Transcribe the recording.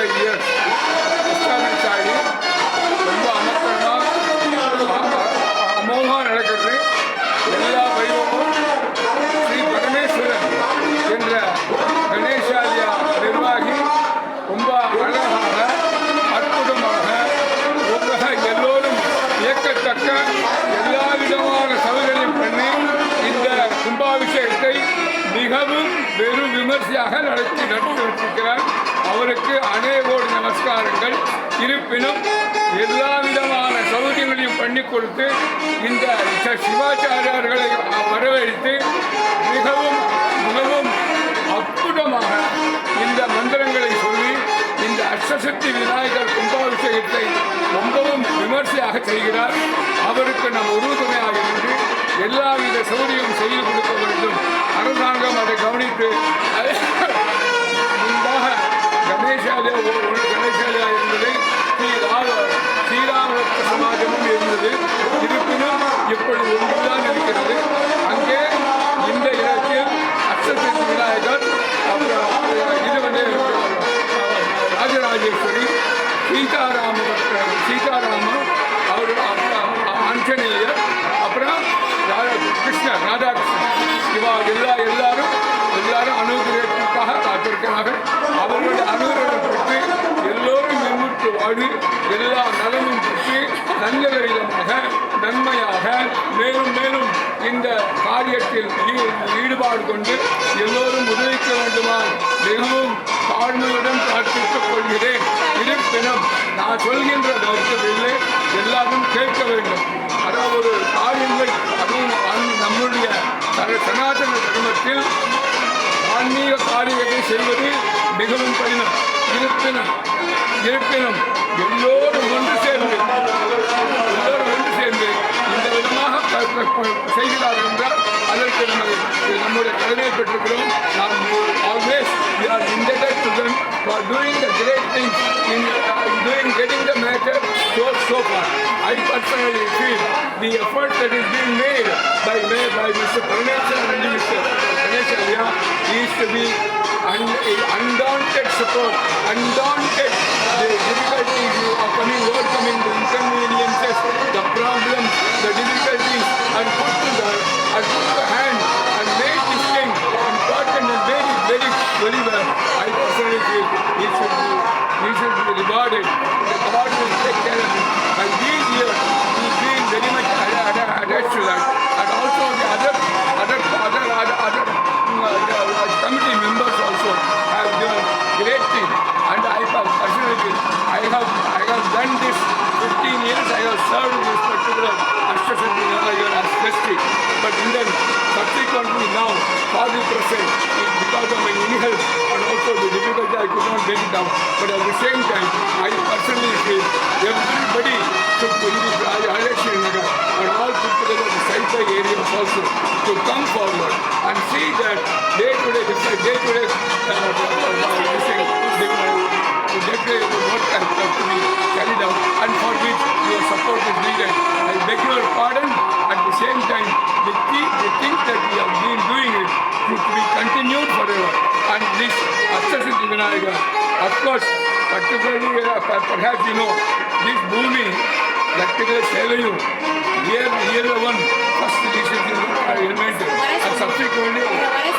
Five years establish ஆகி ரொம்ப எல்லா வைபவமும் ஸ்ரீ என்ற கணேசாலியா நிர்வாகி ரொம்ப அழகாக அற்புதமாக உலக எல்லோரும் இயக்கத்தக்க எல்லா விதமான சௌகரியம் பண்ணி இந்த கும்பாபிஷேகத்தை மிகவும் நடத்தி நடத்தி வச்சிருக்கிறார். அவருக்கு அநேகோடு நமஸ்காரங்கள். இருப்பினும் எல்லா விதமான சௌகரியங்களையும் பண்ணி கொடுத்து இந்த சிவாச்சாரியார்களை வரவேற்று மிகவும் மிகவும் அற்புதமாக இந்த மந்திரங்களை சொல்லி இந்த அஷ்டசக்தி விநாயகர் கும்பாபிஷேகத்தை ரொம்பவும் விமர்சையாக செய்கிறார். அவருக்கு நாம் உறுதுணையாக இருந்து எல்லாவித சௌரியம் செய்து கொடுக்க வேண்டும். அரசாங்கம் போட்டு முன்பாக கணேசாலயா ஒரு கணேசாலயா இருந்தது ஸ்ரீ சமாஜமும் இருந்தது. இருப்பினும் இப்பொழுது ஒன்றுதான் இருக்கிறது. அங்கே இந்த இடத்தில் அஷ்டசக்தி விநாயகர் அப்புறம் இது வந்து ராஜராஜேஸ்வரி சீதாராம சீதாராமன் அவர் ஆஞ்சநேயர் அப்புறம் கிருஷ்ணர் ராதாகிருஷ்ணன் இவா எல்லா முன்னிட்டு எல்லா நலனும் பெற்று நல்ல விதமாக நன்மையாக மேலும் மேலும் இந்த காரியத்தில் ஈடுபாடு கொண்டு எல்லோரும் உதவிக்க வேண்டுமா மிகவும் தாழ்மையுடன் பிரார்த்தித்துக் கொள்கிறேன். இருப்பினும் நான் சொல்கின்ற கருத்துவில்லை எல்லாரும் கேட்க வேண்டும். அதாவது ஒரு காரியங்கள் அதுவும் நம்முடைய சர- சனாதன தர்மத்தில் ஆன்மீக காரியத்தை செய்வது மிகவும் கடினம். இருப்பினும் இருப்பினும் விதமாக ப- ப- ப- செய்கிறார்கள் என்றால் அதற்கு நம்ம நம்முடைய கடமையை பெற்றிருக்கிறோம் நாம் always we are indebted to them for doing the great things in uh, doing getting the matter so so far. I personally feel the effort that is being made by by Mr. Parnation and Mr. Ganeshalya is to be un, undaunted support, undaunted to. Now, for the present, it- because of my ill health and also the difficulty, I could not get it down. But at the same time, I personally feel everybody should in the election and all put together the sci-fi areas also to come forward and see that day to day, day to day, uh, uh, uh, this thing, the, uh, day-to-day work has to be carried out and for which your support is needed. continued forever. And this Astasiti Vinayaka, of course, particularly, uh, perhaps you know, this Bhumi, practically Sevayu, year, year one, first this is uh, element, and subsequently,